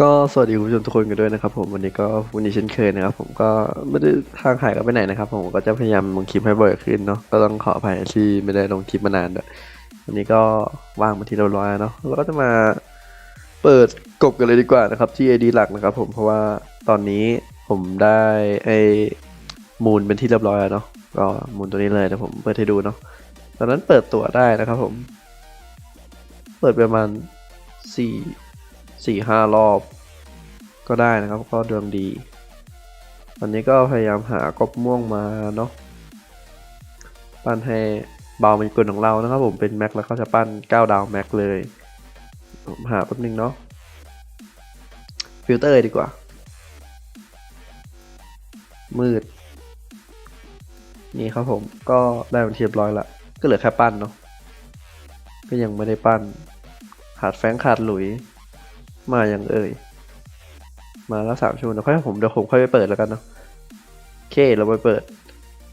ก็สวัสดีคุณผู้ชมทุกคนกันด้วยนะครับผมวันนี้ก็วันนี้เช่นเคยนะครับผมก็ไม่ได้ทางหายกันไปไหนนะครับผมก็จะพยายามลงคลิปให้บ่อยขึ้นเนาะก็ต้องขออภัยที่ไม่ได้ลงคลิปมานานด้วยวันนี้ก็ว่างมาที่เรียบร้อยเนาะเราก็จะมาเปิดกบกันเลยดีกว่านะครับที่ AD หลักนะครับผมเพราะว่าตอนนี้ผมได้ไอ้มูลเป็นที่เรียบร้อยแล้วเนาะก็มูลตัวนี้เลยเดี๋ยวผมเปิดให้ดูเนาะตอนนั้นเปิดตัวได้นะครับผม เปิดประมาณสี่ สี่ห้ารอบ ก็ได้นะครับ ก็ดวงดีวันนี้ก็พยายามหากบม่วงมาเนาะปั้นให้เบาเป็นกลของเรานะครับผมเป็นแม็กแล้วก็จะปั้น9ดาวแม็กเลยผมหาแป๊บนึงเนาะฟิลเตอร์ดีกว่า มืด นี่ครับผมก็ได้เป็นที่เรียบร้อยละก็เหลือแค่ปั้นเนาะก็ยังไม่ได้ปั้นขาดแฟงขาดหลุย มาอย่างเอ่ย มาแล้วสามชั่วโมงเดี๋ยวค่อยผมเดี๋ยวผมค่อยไปเปิดแล้วกันเนาะโอเคเราไปเปิด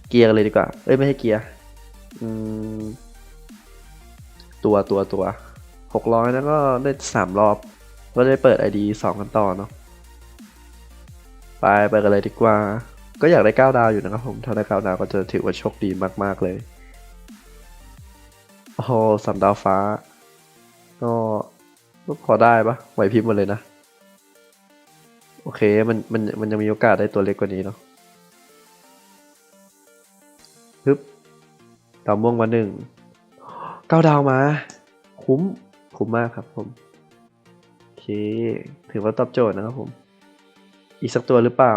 เกียร์เลยดีกว่า เอ้ยไม่ใช่เกียร์อืมตัวตัวตัวหกร้อยแล้วก็ได้สามรอบ ก็ได้เปิด ID สองกันต่อเนาะไปเปิดกันเลยดีกว่า ก็อยากได้เก้าดาวอยู่นะครับผมถ้าได้เก้าดาวก็จะถือว่าโชคดีมากๆเลยโอ้โหสามดาวฟ้า ก็ ก็พอได้ปะไหวพริบหมดเลยนะ โอเคมันมันมันยังมีโอกาสได้ตัวเล็กกว่านี้เนาะฮึบดาวม่วงมาหนึ่งเก้าดาวมา คุ้ม คุ้มมากครับผม โอเค ถือว่าตอบโจทย์นะครับผม อีกสักตัวหรือเปล่า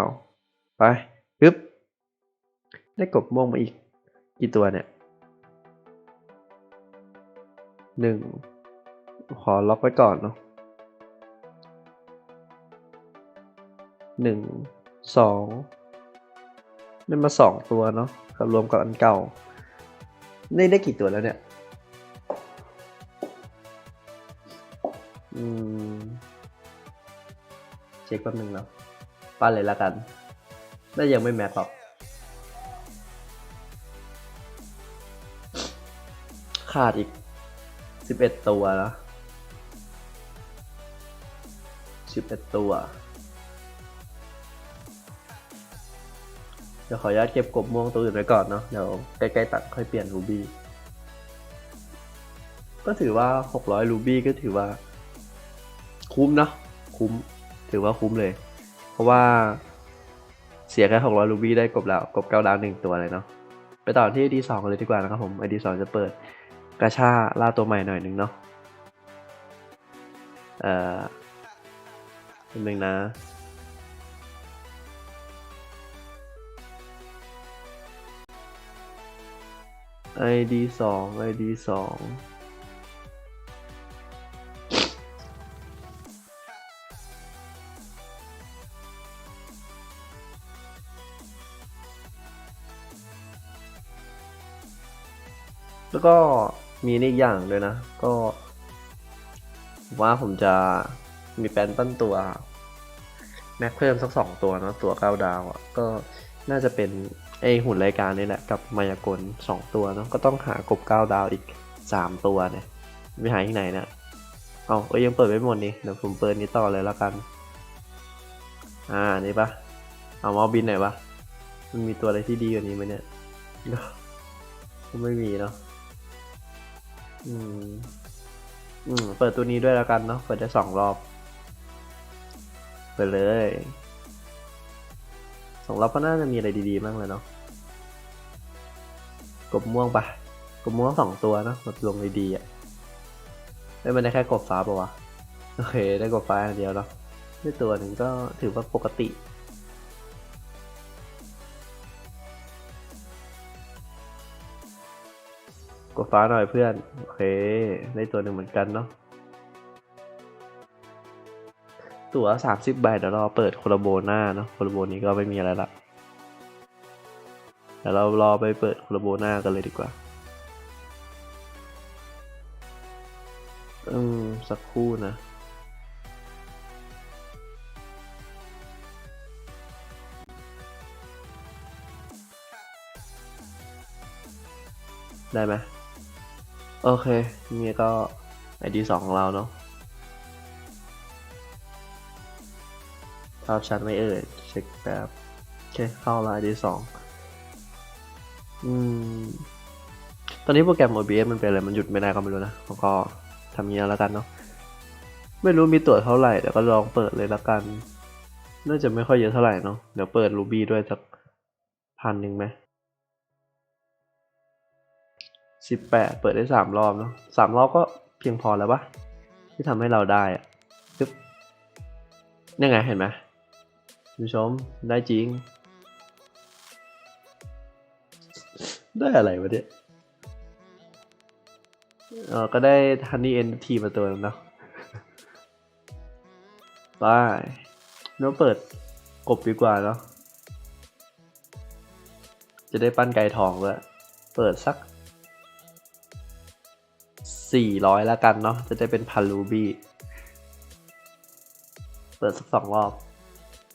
ไปฮึบได้กบม่วงมาอีก กี่ตัวเนี่ยหนึ่ง ขอล็อกไว้ก่อนเนาะหนึ่งสองได้มาสองตัวเนาะกับรวมกับอันเก่า นี่ได้กี่ตัวแล้วเนี่ย อืม เช็คแป๊บนึงแล้วปั้นเลยละกันน่ายังไม่แม็กหรอกขาดอีกสิบเอ็ดตัวแล้ว สิบเอ็ดตัว เดี๋ยวขออนุญาตเก็บกบม่วงตัวอื่นไว้ก่อนเนาะ เดี๋ยวใกล้ๆตัดค่อยเปลี่ยนรูบี้ก็ถือว่า 600 รูบี้ก็ถือว่า คุ้มเนาะ คุ้ม ถือว่าคุ้มเลย เพราะว่าเสียแค่ 600 รูบี้ได้กบแล้ว กบเก้าดาวหนึ่งตัวเลยเนาะ ไปต่อที่ ID 2กันเลยดีกว่านะครับผม ID 2จะเปิดกาชาล่าตัวใหม่หน่อยนึงเนาะ เอ่อ นิดนึงนะ ID สอง ID สองแล้วก็มีนี่อีกอย่างด้วยนะ ก็ว่าผมจะมีแปลนตั้นตัว ม็กเพิ่มสักสองตัวเนะตัวเก้าดาวอะก็น่าจะเป็นไอหุ่นรายการนี่แหละกับมายากลสองตัวเนาะก็ต้องหากบเก้าดาวอีกสามตัวเนี่ยไม่หาที่ไหนเนี่ยเอาเอ้ยยังเปิดไม่หมดนี่เดี๋ยวผมเปิดนี้ต่อเลยแล้วกัน อ่านี่ปะเอามอบินไหนอยปะมันมีตัวอะไรที่ดีกว่านี้ไหมเนี่ยก็ไม่มีเนาะอืมอืมเปิดตัวนี้ด้วยแล้วกันเนาะเปิดได้สองรอบ เปิดเลยสองรอบก็น่าจะมีอะไรดีๆบ้างเลยเนาะกบม่วงปะกบม่วงสองตัวเนาะแบบลงดีๆอะไม่มันได้แค่กบฟ้าปะวะโอเคได้กบฟ้าอย่างเดียวเนาะได้ตัวหนึ่งก็ถือว่าปกติกดฟ้าหน่อยเพื่อน โอเค ได้ตัวหนึ่งเหมือนกันเนาะ ตั๋วสามสิบใบเดี๋ยวเราเปิดโคลาโบหน้าเนาะโคลาโบนี้ก็ไม่มีอะไรละเดี๋ยวเรารอไปเปิดโคลาโบหน้ากันเลยดีกว่าอืมสักครู่นะได้ไหมโอเคนี่ก็ ID สองของเราเนาะ ภาพชัดไม่เอ่ยเช็คแบบโอเคเข้าละดีสองอืมตอนนี้โปรแกรม OBS มันเป็นอะไร มันหยุดไม่ได้ก็ไม่รู้นะผมก็ทำอย่างนี้แล้วกันเนาะ ไม่รู้มีตัวเท่าไหร่แต่ก็ลองเปิดเลยแล้วกัน น่าจะไม่ค่อยเยอะเท่าไหร่เนาะ เดี๋ยวเปิด Ruby ด้วยสักพันหนึ่งไหมสิบแปดเปิดได้สามรอบเนาะสามรอบก็เพียงพอแล้วปะที่ทำให้เราได้อะปึ๊บนี่ไงเห็นไหม ผู้ชมได้จริง ได้อะไรวะเนี่ยเออก็ได้ Honey NFT มาตัวนึงเนาะไปเนาะเปิดกบดีกว่าเนาะจะได้ปั้นไก่ทองด้วยเปิดสักสี่ร้อยแล้วกันเนาะจะได้เป็นพันรูบี้ เปิดสักสองรอบ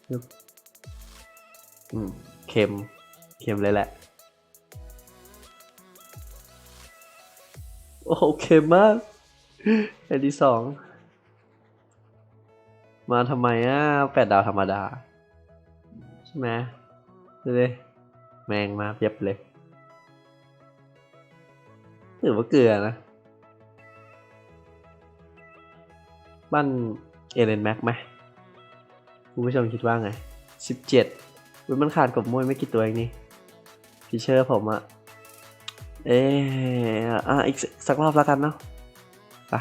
อืมเค็ม เค็มเลยแหละ โอเคมากอันที่สอง มาทำไมอะแปดดาวธรรมดา ใช่ไหมดูดิแมงมาเพียบเลยหรือว่าเกลือนะ บ้านเอเลนแม็กไหม คุณผู้ชมคิดว่าไงสิบเจ็ดมันขาดกบมวยไม่กี่ตัวเองนี่พีเชอร์ผมอะเอออะอีกสักรอบแล้วกันเนาะไป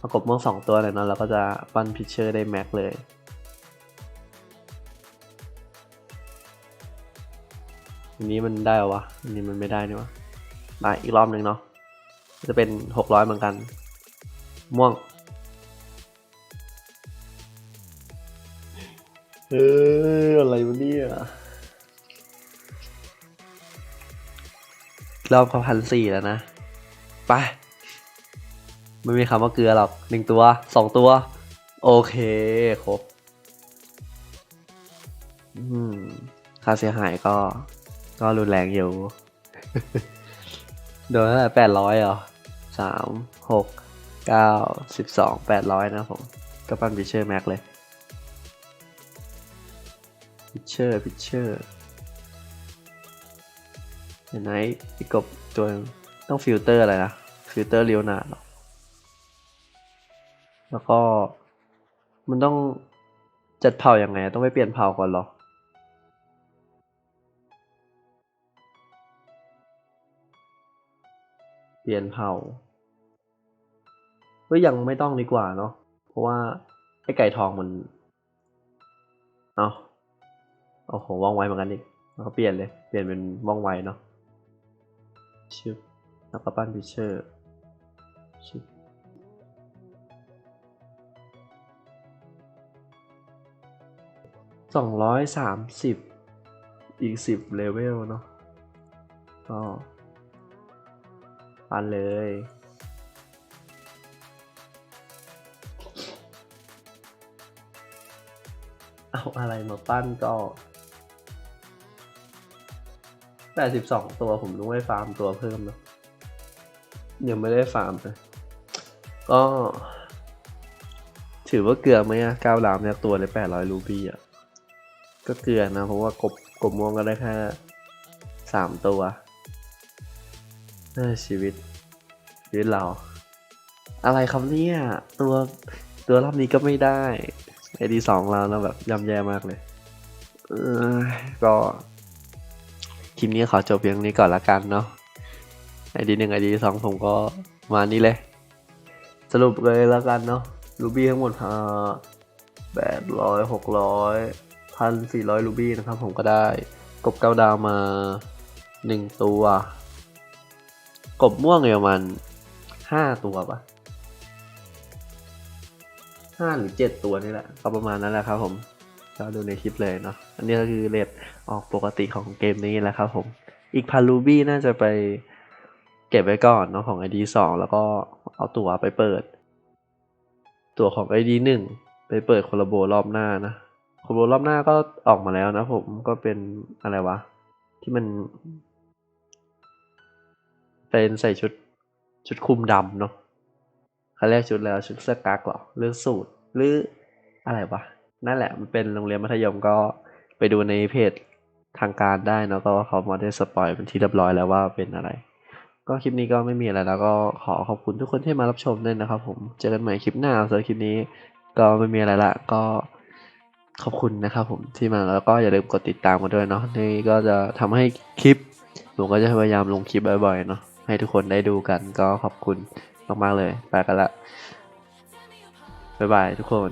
ประกบมองสองตัวเลยเนาะเราก็จะปั้นพิชเชอร์ได้แม็กเลย อันนี้มันได้เหรอวะ อันนี้มันไม่ได้นี่วะมาอีกรอบหนึ่งเนาะ จะเป็นหกร้อยเหมือนกัน ม่วง เอออะไรวะเนี่ยรอบเขาพันสี่แล้วนะ ไป ไม่มีคำว่าเกลือหรอกหนึ่งตัวสองตัว โอเค ครบอืมค่าเสียหายก็ ก็รุนแรงอยู่ โดนเท่าไหร่แปดร้อยเหรอสามหกเก้าสิบสองแปดร้อยนะผม ก็ปั้นพิเชอร์แม็กเลย เชอร์พิเชอร์เห็นไหมพี่กบตัวต้องฟิลเตอร์อะไรนะฟิลเตอร์เรียวนาหรอแล้วก็มันต้องจัดเผ่ายัางไง ต้องไปเปลี่ยนเผ่าก่อนหรอเปลี่ยนเผ่าก็ยังไม่ต้องดีกว่าเนาะเพราะว่าไอ้ไก่ทองมัน เอา โอ้โหว่องไวเหมือนกันอีกแล้วก็เปลี่ยนเลย เปลี่ยนเป็นว่องไวเนาะชึบแล้วก็ปั้นพิเชอร์ชึบสองร้อยสามสิบอีกสิบเลเวลเนาะก็ปั้นเลยเอาอะไรมาปั้นก็ แปดสิบสองตัวผมต้องไปฟาร์มตัวเพิ่มเนะยังไม่ได้ฟาร์มเลยก็ ถือว่าเกลือไหมอะก้าวหลามเนี่ยตัวเลยแปดร้อยรูบี้อะก็เกลือนะเพราะว่ากบกบม่วงก็ได้แค่สามตัวเออชีวิตชีวิตเรา อะไรครับเนี่ยตัวตัวรอบนี้ก็ไม่ได้ไอดีสองเรานะแบบย่ำแย่มากเลย เออก็ คลิปนี้ขอจบเพียงนี้ก่อนละกันเนาะไอดีหนึ่งไอดีสองผมก็มานี่เลย สรุปเลยละกันเนาะรูบี้ทั้งหมดอ่าแปดร้อยหกร้อยพันสี่ร้อยรูบี้นะครับผมก็ได้กบเก้าดาวมาหนึ่งตัว กบม่วงเนี่ยประมาณห้าตัวปะห้าหรือเจ็ดตัวนี่แหละก็ประมาณนั้นแหละครับผม ก็ดูในคลิปเลยเนาะอันนี้ก็คือเรทออกปกติของเกมนี้แหละครับผมอีกพันรูบี้น่าจะไปเก็บไว้ก่อนเนาะของ ID สองแล้วก็เอาตั๋วไปเปิด ตั๋วของ ID หนึ่งไปเปิดโคลโบรอบหน้านะโคลโบรอบหน้าก็ออกมาแล้วนะผมก็เป็นอะไรวะ ที่มัน เป็นใส่ชุดชุดคลุมดำเนาะเขาเรียกชุดแล้วชุดเสื้อกั๊กหรอหรือสูทหรืออะไรวะ นั่นแหละมันเป็นโรงเรียนมัธยมก็ไปดูในเพจทางการได้เนอะก็เขามาได้สปอยเป็นที่เรียบร้อยแล้วว่าเป็นอะไร ก็คลิปนี้ก็ไม่มีอะไรแล้วก็ขอขอบคุณทุกคนที่มารับชมด้วยนะครับ ผมเจอกันใหม่คลิปหน้าสำหรับคลิปนี้ก็ไม่มีอะไรละก็ขอบคุณนะครับผมที่มาแล้วก็อย่าลืมกดติดตามกันด้วยเนาะนี่ก็จะทำให้คลิปผมก็จะพยายามลงคลิปบ่อยๆเนาะให้ทุกคนได้ดูกันก็ขอบคุณมากๆเลยไปกันละบ๊ายบายทุกคน